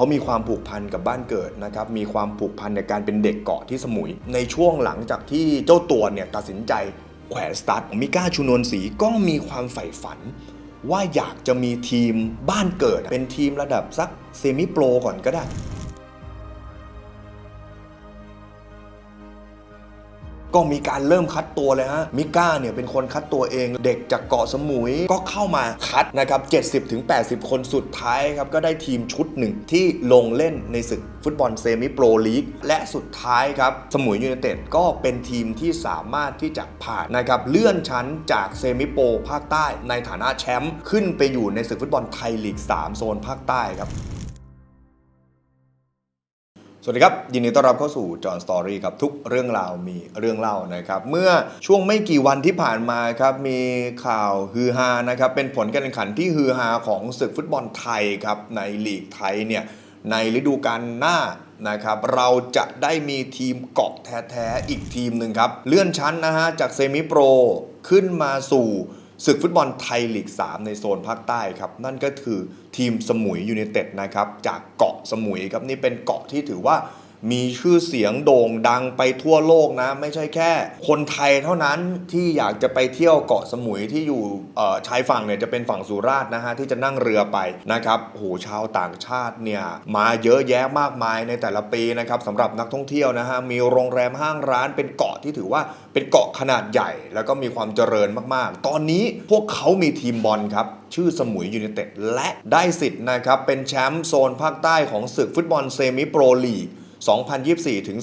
เขามีความผูกพันกับบ้านเกิดนะครับ มีความผูกพันในการเป็นเด็กเกาะที่สมุย ในช่วงหลังจากที่เจ้าตัวเนี่ยตัดสินใจแขวนสตาร์ทมิก้าชูนวลศรีก็มีความใฝ่ฝัน ว่าอยากจะมีทีมบ้านเกิด เป็นทีมระดับสักเซมิโปรก่อนก็ได้ ก็มีการเริ่มคัดตัวเลยฮะ มิก้าเนี่ยเป็นคนคัดตัวเอง เด็กจากเกาะสมุยก็เข้ามาคัดนะครับ 70-80 คนสุดท้ายครับ ก็ได้ทีมชุดหนึ่งที่ลงเล่นในศึกฟุตบอลเซมิโปรลีก และสุดท้ายครับ สมุยยูไนเต็ดก็เป็นทีมที่สามารถที่จะผ่านนะครับเลื่อนชั้นจากเซมิโปรภาคใต้ในฐานะแชมป์ขึ้นไปอยู่ในศึกฟุตบอลไทยลีก 3 โซนภาคใต้ครับ สวัสดีครับ ยินดีต้อนรับเข้าสู่จอห์นสตอรี่ครับ ทุกเรื่องราวมีเรื่องเล่านะครับ เมื่อช่วงไม่กี่วันที่ผ่านมาครับ มีข่าวฮือฮานะครับ เป็นผลการแข่งขันที่ฮือฮาของศึกฟุตบอลไทยครับ ในลีกไทยเนี่ยในฤดูกาลหน้านะครับเราจะได้มีทีมเกาะแท้ๆอีกทีมหนึ่งครับ เลื่อนชั้นนะฮะจากเซมิโปรขึ้นมาสู่ ศึกฟุตบอลไทยลีก 3 ในโซนภาคใต้ครับ นั่นก็คือทีมสมุยยูเนเต็ดนะครับ จากเกาะสมุยครับ นี่เป็นเกาะที่ถือว่า มีชื่อเสียงโด่งดังไปทั่วโลกนะ ไม่ใช่แค่ คนไทยเท่านั้นที่อยากจะไปเที่ยวเกาะสมุยที่อยู่ชายฝั่งเนี่ยจะเป็นฝั่งสุราษฎร์นะฮะที่จะนั่งเรือไปนะครับโหชาวต่างชาติเนี่ยมาเยอะแยะมากมายในแต่ละปีนะครับสำหรับนักท่องเที่ยวนะฮะมีโรงแรมห้างร้านเป็นเกาะที่ถือว่าเป็นเกาะขนาดใหญ่ แล้วก็มีความเจริญมากๆ ตอนนี้พวกเขามีทีมบอลครับชื่อสมุยยูไนเต็ดและได้สิทธิ์นะครับเป็นแชมป์โซนภาคใต้ของศึกฟุตบอลเซมิโปรลีก 2024 ถึง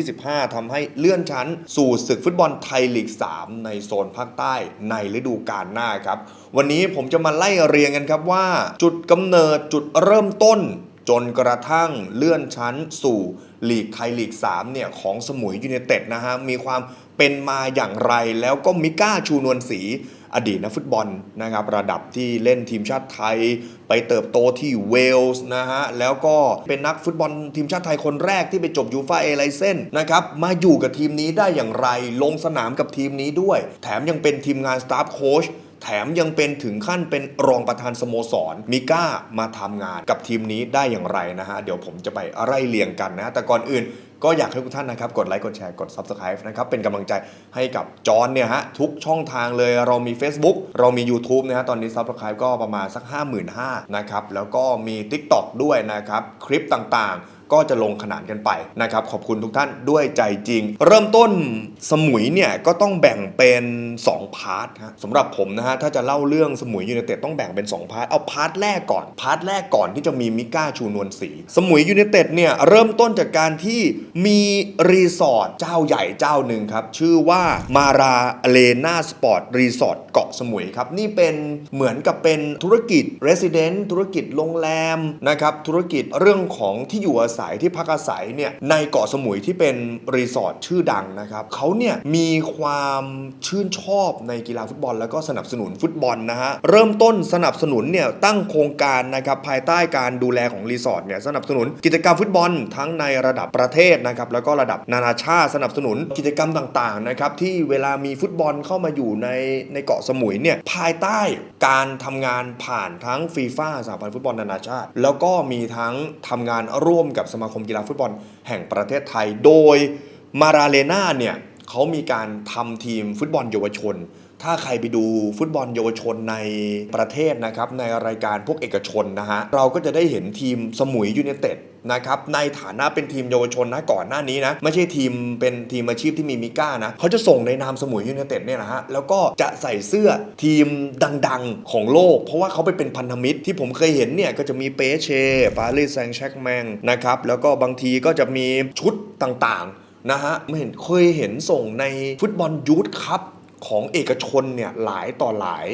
2025ทำให้เลื่อนชั้น สู่ศึกฟุตบอลไทยลีก 3 ในโซนภาคใต้ในฤดูกาลหน้าครับ วันนี้ผมจะมาไล่เรียงกันครับว่า จุดกำเนิดจุดเริ่มต้นจนกระทั่งเลื่อนชั้นสู่ลีกไทยลีก 3 เนี่ย ของสมุยยูไนเต็ดนะฮะ มีความเป็นมาอย่างไรแล้วก็มิก้าชูนวลศรี อดีตนักฟุตบอลนะครับระดับที่เล่นทีมชาติไทย ไปเติบโตที่เวลส์นะฮะแล้วก็เป็นนักฟุตบอลทีมชาติไทยคนแรกที่ไปจบยูฟาเอไลเซนนะครับมาอยู่กับทีมนี้ได้อย่างไร ลงสนามกับทีมนี้ด้วย แถมยังเป็นทีมงานสตาฟโค้ชแถมยังเป็นถึงขั้นเป็นรองประธานสโมสรมิก้ามาทำงานกับทีมนี้ได้อย่างไรนะฮะ เดี๋ยวผมจะไปไล่เรียงกันนะ แต่ก่อนอื่น ก็อยากให้ทุกท่านนะครับ กดไลค์กดแชร์กด Subscribe นะครับ เป็นกำลังใจให้กับจอนเนี่ยฮะ ทุกช่องทางเลยเรามี Facebook เรามี YouTube นะฮะ ตอนนี้ Subscribe ก็ประมาณสัก 55,000นะครับ แล้วก็มี TikTok ด้วยนะครับ คลิปต่างๆ ก็จะลงขนานกันไปนะครับขอบคุณทุกท่านด้วยใจจริง เริ่มต้นสมุยเนี่ยก็ต้องแบ่งเป็น 2 พาร์ทฮะสำหรับผมนะฮะถ้าจะเล่าเรื่องสมุยยูไนเต็ดต้องแบ่งเป็น 2 พาร์ทเอาพาร์ทแรกก่อนพาร์ทแรกก่อนที่จะมีมิก้าชูนวลศรีสมุยยูไนเต็ดเนี่ยเริ่มต้นจากการที่มีรีสอร์ทเจ้าใหญ่เจ้าหนึ่งครับชื่อว่ามาราเลนาสปอร์ตรีสอร์ทเกาะสมุยครับนี่เป็นเหมือนกับเป็นธุรกิจ Resident ธุรกิจโรงแรมนะครับธุรกิจเรื่องของที่อยู่อาศัยที่พักอาศัยเนี่ยในเกาะสมุยที่เป็นรีสอร์ทชื่อดังนะครับเขาเนี่ยมีความชื่นชอบในกีฬาฟุตบอล แล้วก็สนับสนุนฟุตบอลนะฮะเริ่มต้นสนับสนุนเนี่ยตั้งโครงการนะครับภายใต้การดูแลของรีสอร์ทเนี่ยสนับสนุนกิจกรรมฟุตบอลทั้งในระดับประเทศนะครับแล้วก็ระดับนานาชาติสนับสนุนกิจกรรมต่างๆนะครับที่เวลามีฟุตบอลเข้ามาอยู่ในในเกาะสมุยเนี่ยภายใต้การทำงานผ่านทั้งฟีฟ่าสหพันธ์ฟุตบอลนานาชาติ แล้วก็มีทั้งทำงานร่วมกับสมาคมกีฬาฟุตบอลแห่งประเทศไทย โดยมาราเลนาเนี่ยเขามีการทำทีมฟุตบอลเยาวชน ถ้าใครไปดูฟุตบอลเยาวชนในประเทศนะครับในรายการพวกเอกชนนะฮะเราก็จะได้เห็นทีมสมุยยูไนเต็ดนะครับในฐานะเป็นทีมเยาวชนนะก่อนหน้านี้นะไม่ใช่ทีมเป็นทีมอาชีพที่มีมิก้านะเขาจะส่งในนามสมุยยูไนเต็ดเนี่ยนะฮะแล้วก็จะใส่เสื้อทีมดังๆของโลก เพราะว่าเขาไปเป็นพันธมิตรที่ผมเคยเห็นเนี่ยก็จะมีเปเช่ปารีสแซงต์แชกแมงนะครับแล้วก็บางทีก็จะมีชุดต่างๆนะฮะไม่เห็นเคยเห็นส่งในฟุตบอลยูทครับ ของเอกชนเนี่ยหลายต่อหลาย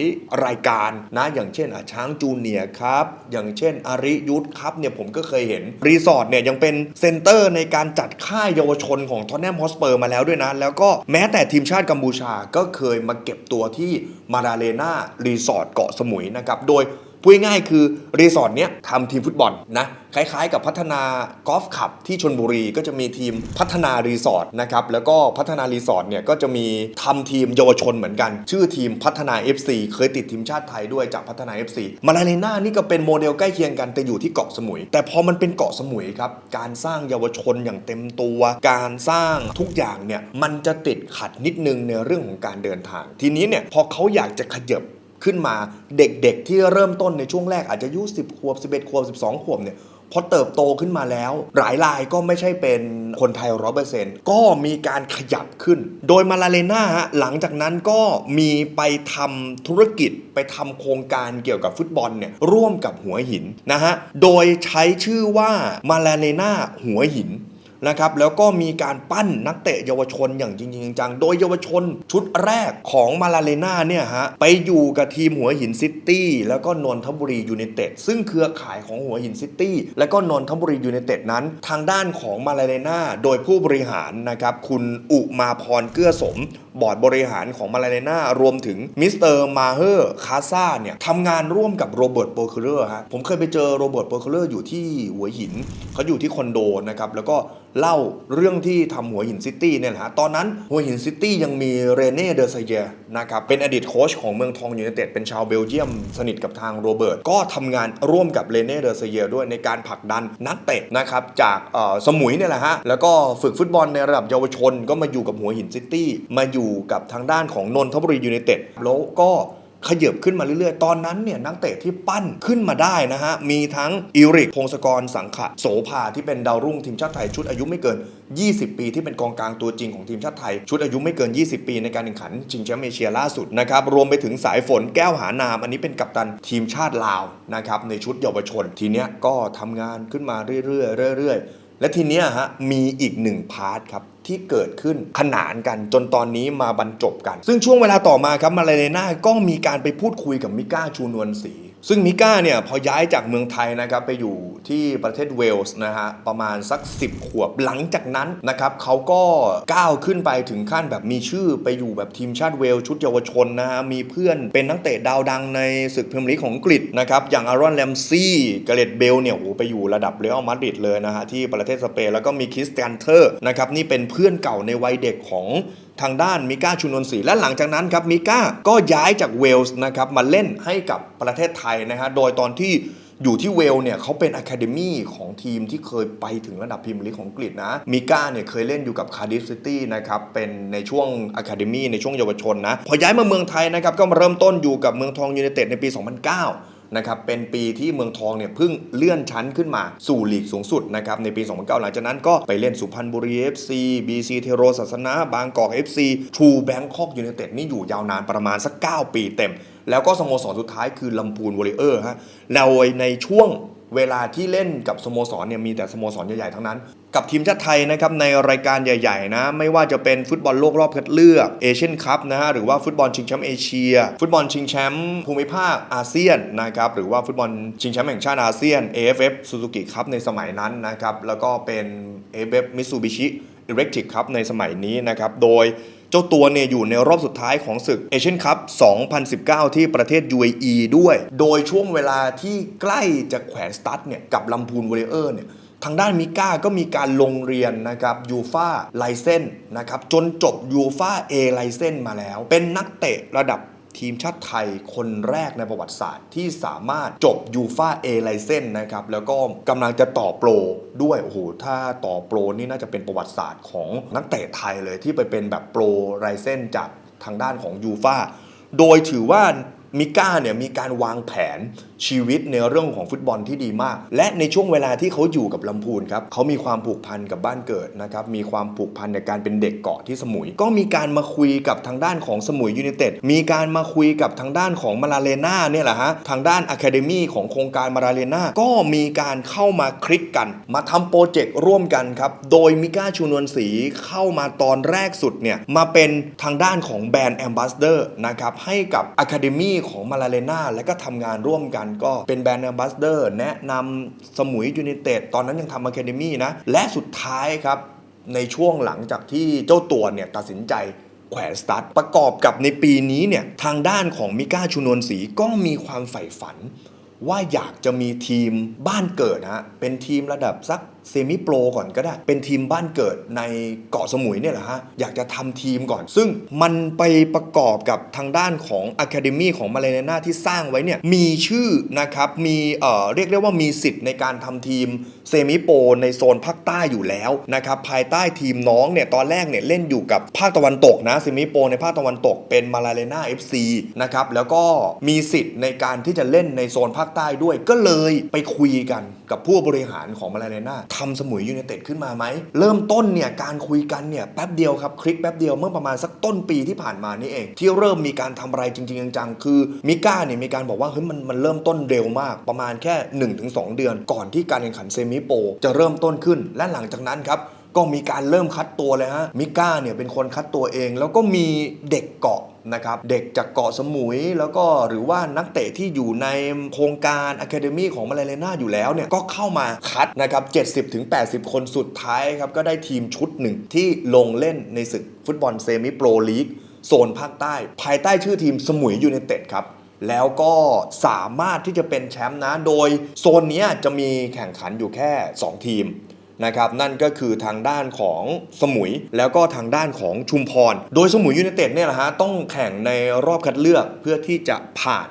รายการนะอย่างเช่นอะช้างจูเนียครับ อย่างเช่นอาริยุทธครับเนี่ยผมก็เคยเห็น รีสอร์ทเนี่ยยังเป็นเซ็นเตอร์ในการจัดค่ายเยาวชนของทอนแนมฮอสเปอร์มาแล้วด้วยนะ แล้วก็แม้แต่ทีมชาติกัมพูชาก็เคยมาเก็บตัวที่มาดาเลนารีสอร์ทเกาะสมุยนะครับ โดย พูดง่ายๆคือรีสอร์ทเนี้ยทำทีมฟุตบอลนะคล้ายๆ กับพัฒนากอล์ฟคลับที่ชนบุรีก็จะมีทีมพัฒนารีสอร์ทนะครับแล้วก็พัฒนารีสอร์ทเนี่ยก็จะมีทำทีมเยาวชนเหมือนกัน ชื่อทีมพัฒนา FC เคยติดทีมชาติไทยด้วยจากพัฒนา FC มาลาเลน่านี่ก็เป็นโมเดลใกล้เคียงกันแต่อยู่ที่เกาะสมุย แต่พอมันเป็นเกาะสมุยครับการสร้างเยาวชนอย่างเต็มตัว การสร้างทุกอย่างเนี่ยมันจะติดขัดนิดนึงในเรื่องของการเดินทาง ทีนี้เนี่ยพอเขาอยากจะขยับ ขึ้นมาเด็กๆ ที่เริ่มต้นในช่วงแรกอาจจะอายุ10 ขวบ 11 ขวบ 12 ขวบเนี่ยพอเติบโตขึ้นมาแล้ว หลายรายก็ไม่ใช่เป็นคนไทยร้อเปอร์เซ็นต์ก็มีการขยับขึ้น โดยมาลาเลน่าฮะหลังจากนั้นก็มีไปทำธุรกิจไปทำโครงการเกี่ยวกับฟุตบอลเนี่ยร่วมกับหัวหินนะฮะ โดยใช้ชื่อว่ามาลาเลน่าหัวหิน นะครับแล้วก็มีการปั้นนักเตะเยาวชนอย่างจริงจังโดยเยาวชนชุดแรกของมาลาเลนาเนี่ยฮะไปอยู่กับทีมหัวหินซิตี้แล้วก็นนทบุรียูไนเต็ดซึ่งเครือข่ายของหัวหินซิตี้และก็นนทบุรียูไนเต็ดนั้น ทางด้านของมาลาเลนาโดยผู้บริหารนะครับคุณอุมาพรเกื้อสม บอร์ดบริหารของมาลาเลน่ารวมถึงมิสเตอร์มาเฮอร์คาซาเนี่ยทำงานร่วมกับโรเบิร์ตโปเคเลอร์ฮะผมเคยไปเจอโรเบิร์ตโปเคเลอร์อยู่ที่หัวหินเขาอยู่ที่คอนโดนะครับแล้วก็เล่าเรื่องที่ทำหัวหินซิตี้เนี่ยแหละฮะตอนนั้นหัวหินซิตี้ยังมีเรเน่เดอร์ไซเยร์นะครับเป็นอดีตโค้ชของเมืองทองยูไนเต็ดเป็นชาวเบลเยียม สนิทกับทางโรเบิร์ตก็ทำงานร่วมกับเรเน่เดอร์ไซเยร์ด้วยในการผลักดันนักเตะนะครับจากสมุยเนี่ยแหละฮะแล้วก็ฝึกฟุตบอลในระดับเยาวชนก็มาอยู่กับหัวหินซิตี้มาอยู่กับทางด้านของนนทบุรียูไนเต็ดแล้วก็ขยับขึ้นมาเรื่อยๆ ตอนนั้นเนี่ยนักเตะที่ปั้นขึ้นมาได้นะฮะ มีทั้งอิริก พงศกรสังขะโสภาที่เป็นดาวรุ่งทีมชาติไทยชุดอายุไม่เกิน 20 ปีที่เป็นกองกลางตัวจริงของทีมชาติไทย ชุดอายุไม่เกิน 20 ปีในการแข่งขันชิงแชมป์เอเชียล่าสุดนะครับ รวมไปถึงสายฝนแก้วหานาม อันนี้เป็นกัปตันทีมชาติลาวนะครับในชุดเยาวชน ทีเนี้ยก็ทำงานขึ้นมาเรื่อยๆเรื่อยๆและทีเนี้ยฮะมีอีกหนึ่งพาร์ทครับ ที่เกิดขึ้นขนานกันจนตอนนี้มาบรรจบกัน ซึ่งช่วงเวลาต่อมาครับมาเลเน่าก็มีการไปพูดคุยกับมิก้าชูนวลศรี ซึ่งมิก้าเนี่ยพอย้ายจากเมืองไทยนะครับไปอยู่ที่ประเทศเวลส์นะฮะประมาณสัก 10 ขวบหลังจากนั้นนะครับเขาก็ก้าวขึ้นไปถึงขั้นแบบมีชื่อไปอยู่แบบทีมชาติเวลส์ชุดเยาวชนนะฮะมีเพื่อนเป็นนักเตะดาวดังในศึกพรีเมียร์ลีกของอังกฤษนะครับอย่างอารอนแลมซี่กาเรตเบลเนี่ยโอ้ไปอยู่ระดับเรอัลมาดริดเลยนะฮะที่ประเทศสเปนแล้วก็มีคริสเตียนเทอร์นะครับนี่เป็นเพื่อนเก่าในวัยเด็กของ ทางด้านมิก้าชุนนทรีและหลังจากนั้นครับมิก้าก็ย้ายจากเวลส์นะครับมาเล่นให้กับประเทศไทยนะฮะโดยตอนที่อยู่ที่เวลเนี่ยเขาเป็นอะคาเดมี่ของทีมที่เคยไปถึงระดับพรีเมียร์ลีกของอังกฤษนะมิก้าเนี่ยเคยเล่นอยู่กับคาร์ดิฟซิตี้นะครับเป็นในช่วงอะคาเดมี่ในช่วงเยาวชนนะ พอย้ายมาเมืองไทยนะครับก็มาเริ่มต้นอยู่กับเมืองทองยูไนเต็ดในปี 2009 นะครับเป็นปีที่เมืองทองเนี่ยเพิ่งเลื่อนชั้นขึ้นมาสู่ลีกสูงสุดนะครับในปี 2009 หลังจากนั้นก็ไปเล่นสุพรรณบุรี FC BC เทโรศาสนา บางกอก FC ทรูแบงคอกยูเนเต็ดนี่อยู่ยาวนานประมาณสัก 9 ปีเต็ม แล้วก็สโมสรสุดท้ายคือลำพูนวอริเออร์ฮะแล้วในช่วง เวลาที่เล่นกับสโมสรเนี่ยมีแต่สโมสรใหญ่ๆทั้งนั้น กับทีมชาติไทยนะครับในรายการใหญ่ๆนะไม่ว่าจะเป็นฟุตบอลโลกรอบคัดเลือกเอเชียนคัพนะฮะหรือว่าฟุตบอลชิงแชมป์เอเชีย ฟุตบอลชิงแชมป์ภูมิภาคอาเซียนนะครับหรือว่าฟุตบอลชิงแชมป์แห่งชาติอาเซียน AFF Suzuki Cup ในสมัยนั้นนะครับแล้วก็เป็น AFF Mitsubishi Electric Cup ในสมัยนี้นะครับโดยเจ้าตัวเนี่ยอยู่ในรอบสุดท้ายของศึกเอเชียนคัพ 2019 ที่ประเทศ UAE ด้วย โดยช่วงเวลาที่ใกล้จะแขวนสตั๊ดเนี่ยกับลำพูนวอริเออร์เนี่ยทางด้านมิก้าก็มีการลงเรียนนะครับยูฟาไลเซนนะครับจนจบยูฟาเอไลเซนมาแล้ว เป็นนักเตะระดับ ทีมชาติไทยคนแรกในประวัติศาสตร์ที่สามารถจบยูฟาเอไลเซนนะครับแล้วก็กำลังจะต่อโปรด้วยโอ้โหถ้าต่อโปรนี่น่าจะเป็นประวัติศาสตร์ของนักเตะไทยเลยที่ไปเป็นแบบโปรไลเซนจากทางด้านของยูฟาโดยถือว่ามิก้าเนี่ยมีการวางแผน ชีวิตในเรื่องของฟุตบอลที่ดีมาก และในช่วงเวลาที่เขาอยู่กับลำพูนครับเขามีความผูกพันกับบ้านเกิดนะครับมีความผูกพันในการเป็นเด็กเกาะที่สมุย ก็มีการมาคุยกับทางด้านของสมุยยูไนเต็ดมีการมาคุยกับทางด้านของมาลาเลนาเนี่ยแหละฮะทางด้านอะคาเดมี่ของโครงการมาลาเลนาก็มีการเข้ามาคลิกกัน มาทำโปรเจกต์ร่วมกันครับโดยมิก้าชูนวลศรีเข้ามาตอนแรกสุดเนี่ยมาเป็นทางด้านของแบรนด์แอมบาสเดอร์นะครับให้กับอะคาเดมี่ของมาลาเลนาและก็ทำงานร่วมกันก็เป็นแบรนด์แอมบาสเดอร์แนะนำสมุยยูเนเต็ดตอนนั้นยังทำอะคาเดมี่นะ และสุดท้ายครับ ในช่วงหลังจากที่เจ้าตัวเนี่ยตัดสินใจแขวนสตาร์ทประกอบกับในปีนี้เนี่ยทางด้านของมิก้าชูนวลศรีก็มีความใฝ่ฝัน ว่าอยากจะมีทีมบ้านเกิดนะฮะเป็นทีมระดับสัก เซมิโปรก่อนก็ได้ เป็นทีมบ้านเกิดในเกาะสมุยเนี่ยแหละฮะ อยากจะทำทีมก่อน ซึ่งมันไปประกอบกับทางด้านของ Academy ของมาเลเนาที่สร้างไว้เนี่ย มีชื่อนะครับ มีเอ่อเรียกได้ว่ามีสิทธิ์ในการทำทีมเซมิโปรในโซนภาคใต้อยู่แล้วนะครับ ภายใต้ทีมน้องเนี่ย ตอนแรกเนี่ยเล่นอยู่กับภาคตะวันตกนะเซมิโปรในภาคตะวันตกเป็นมาลาเลนา FC นะครับ แล้วก็มีสิทธิ์ในการที่จะเล่นในโซนภาคใต้ด้วย ก็เลยไปคุยกันกับผู้บริหารของมาลาเลนาทำสมุยยูไนเต็ดขึ้นมาไหม เริ่มต้นเนี่ยการคุยกันเนี่ยแป๊บเดียวครับ คลิกแป๊บเดียวเมื่อประมาณสักต้นปีที่ผ่านมานี่เอง ที่เริ่มมีการทำอะไรจริง ๆ จังๆ คือมิก้าเนี่ยมีการบอกว่าเฮ้ยมันมันเริ่มต้นเร็วมากประมาณแค่ 1-2 เดือน ก่อนที่การแข่งขันเซมิโปรจะเริ่มต้นขึ้น และหลังจากนั้นครับก็มีการเริ่มคัดตัวเลยฮะมิก้าเนี่ยเป็นคนคัดตัวเอง แล้วก็มีเด็กเกาะ นะครับเด็กจากเกาะสมุย แล้วก็หรือว่านักเตะที่อยู่ในโครงการอะคาเดมีของมาเลเซียอยู่แล้วเนี่ยก็เข้ามาคัดนะครับ 70-80 คนสุดท้ายครับก็ได้ทีมชุดหนึ่งที่ลงเล่นในศึกฟุตบอลเซมิโปรลีกโซนภาคใต้ ภายใต้ชื่อทีมสมุยยูไนเต็ดครับแล้วก็สามารถที่จะเป็นแชมป์นะ โดยโซนนี้จะมีแข่งขันอยู่แค่ 2 ทีม นะครับนั่นก็คือทางด้านของสมุยแล้วก็ทางด้านของชุมพร โดยสมุยยูเนเต็ดเนี่ยนะฮะต้องแข่งในรอบคัดเลือกเพื่อที่จะผ่าน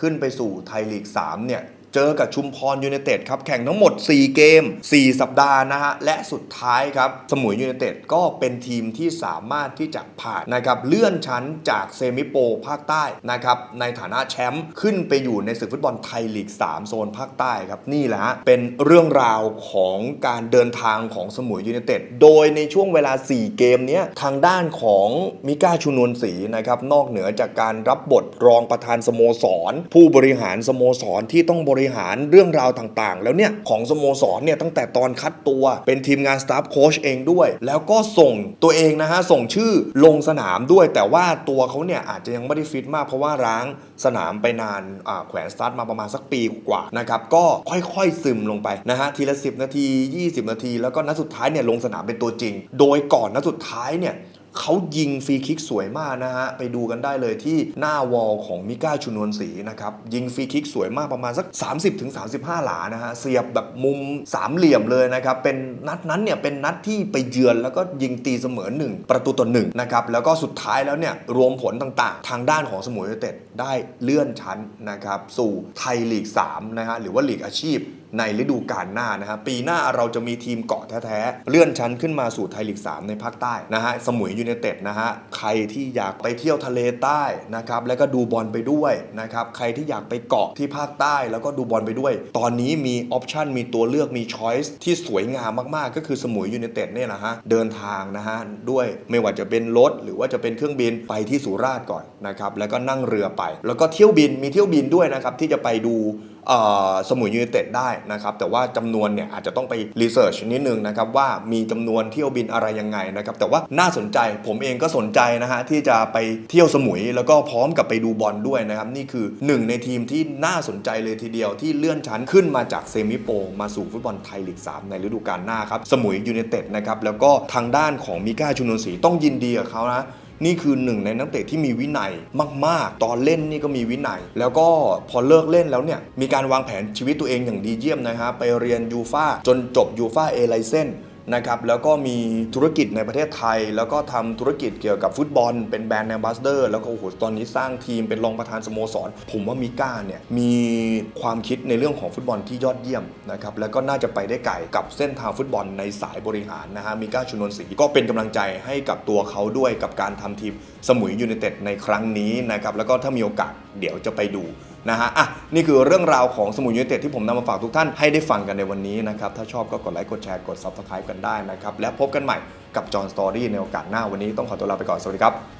ขึ้นไปสู่ไทยลีก3เนี่ย เจอกับชุมพรยูไนเต็ดครับแข่งทั้งหมด 4 เกม 4 สัปดาห์นะฮะ และสุดท้ายครับ สมุยยูไนเต็ดก็เป็นทีมที่สามารถที่จะผ่านนะครับเลื่อนชั้นจากเซมิโปรภาคใต้นะครับในฐานะแชมป์ขึ้นไปอยู่ในศึกฟุตบอลไทยลีก 3 โซนภาคใต้ครับ นี่แหละฮะเป็นเรื่องราวของการเดินทางของสมุยยูไนเต็ดโดยในช่วงเวลา 4 เกมนี้ทางด้านของมิก้าชูนวลศรีนะครับนอกเหนือจากการรับบทรองประธานสโมสร ผู้บริหารสโมสรที่ต้องบริหารเรื่องราวต่างๆ แล้วเนี่ยของสโมสรเนี่ยตั้งแต่ตอนคัดตัวเป็นทีมงานสตาฟโค้ชเองด้วย แล้วก็ส่งตัวเองนะฮะส่งชื่อลงสนามด้วย แต่ว่าตัวเขาเนี่ยอาจจะยังไม่ได้ฟิตมากเพราะว่าร้างสนามไปนานแขวนสตาร์ทมาประมาณสักปีกว่านะครับก็ค่อยๆซึมลงไปนะฮะทีละ 10 นาที 20 นาที แล้วก็นัดสุดท้ายเนี่ยลงสนามเป็นตัวจริง โดยก่อนนัดสุดท้ายเนี่ย เขายิงฟรีคิกสวยมากนะฮะ ไปดูกันได้เลยที่หน้าวอลของมิก้าชุนวนศรีนะครับ ยิงฟรีคิกสวยมากประมาณสัก 30-35 หลานะฮะ เสียบแบบมุมสามเหลี่ยมเลยนะครับ เป็นนัดนั้นเนี่ย เป็นนัดที่ไปเยือนแล้วก็ยิงตีเสมอ 1 ประตูต่อ1นะครับ แล้วก็สุดท้ายแล้วเนี่ย รวมผลต่างๆ ทางด้านของสมุยยูไนเต็ดได้เลื่อนชั้นนะครับ สู่ไทยลีก3นะฮะหรือว่าลีกอาชีพในฤดูกาลหน้านะฮะปีหน้าเราจะมีทีมเกาะแท้ๆเลื่อนชั้นขึ้นมาสู่ไทยลีก3ในภาคใต้นะฮะสมุยยูไนเต็ดนะฮะ ใครที่อยากไปเที่ยวทะเลใต้นะครับ แล้วก็ดูบอลไปด้วยนะครับ ใครที่อยากไปเกาะที่ภาคใต้แล้วก็ดูบอลไปด้วย ตอนนี้มีออปชันมีตัวเลือกมีช้อยส์ที่สวยงามมากๆ ก็คือสมุยยูไนเต็ดเนี่ยนะฮะ เดินทางนะฮะ ด้วยไม่ว่าจะเป็นรถหรือว่าจะเป็นเครื่องบินไปที่สุราษฎร์ก่อนนะครับ แล้วก็นั่งเรือไป แล้วก็เที่ยวบินมีเที่ยวบินด้วยนะครับที่จะไปดูสมุยยูไนเต็ดได้นะครับแต่ว่าจำนวนเนี่ยอาจจะต้องไปรีเสิร์ชนิดนึงนะครับว่ามีจำนวนเที่ยวบินอะไรยังไงนะครับแต่ว่าน่าสนใจผมเองก็สนใจนะฮะที่จะไปเที่ยวสมุยแล้วก็พร้อมกับไปดูบอลด้วยนะครับนี่คือหนึ่งในทีมที่น่าสนใจเลยทีเดียวที่เลื่อนชั้นขึ้นมาจากเซมิโปรมาสู่ฟุตบอลไทยลีก3ในฤดูกาลหน้าครับสมุยยูไนเต็ดนะครับแล้วก็ทางด้านของมิก้าชุนนทรีต้องยินดีกับเขานะ นี่คือหนึ่งในนักเตะที่มีวินัยมาก ๆ ตอนเล่นนี่ก็มีวินัย แล้วก็พอเลิกเล่นแล้วเนี่ยมีการวางแผนชีวิตตัวเองอย่างดีเยี่ยมนะฮะไปเรียนยูฟาจนจบยูฟาเอไลเซน นะครับแล้วก็มีธุรกิจในประเทศไทย แล้วก็ทำธุรกิจเกี่ยวกับฟุตบอล เป็นแบรนด์แอมบาสเดอร์แล้วก็โอ้โหตอนนี้สร้างทีมเป็นรองประธานสโมสร ผมว่ามิก้าเนี่ยมีความคิดในเรื่องของฟุตบอลที่ยอดเยี่ยมนะครับแล้วก็น่าจะไปได้ไกลกับเส้นทางฟุตบอลในสายบริหารนะฮะมิก้าชุนนทรีก็เป็นกำลังใจให้กับตัวเขาด้วยกับการทำทีมสมุยยูไนเต็ดในครั้งนี้นะครับแล้วก็ถ้ามีโอกาสเดี๋ยวจะไปดูนะฮะอะนี่คือเรื่องราวของสมุยยูเนเต็ดที่ผมนำมาฝากทุกท่านให้ได้ฟังกันในวันนี้นะครับถ้าชอบก็กดไลค์กดแชร์กด Subscribe กันได้นะครับและพบกันใหม่กับจอห์นสตอรี่ในโอกาสหน้าวันนี้ต้องขอตัวลาไปก่อนสวัสดีครับ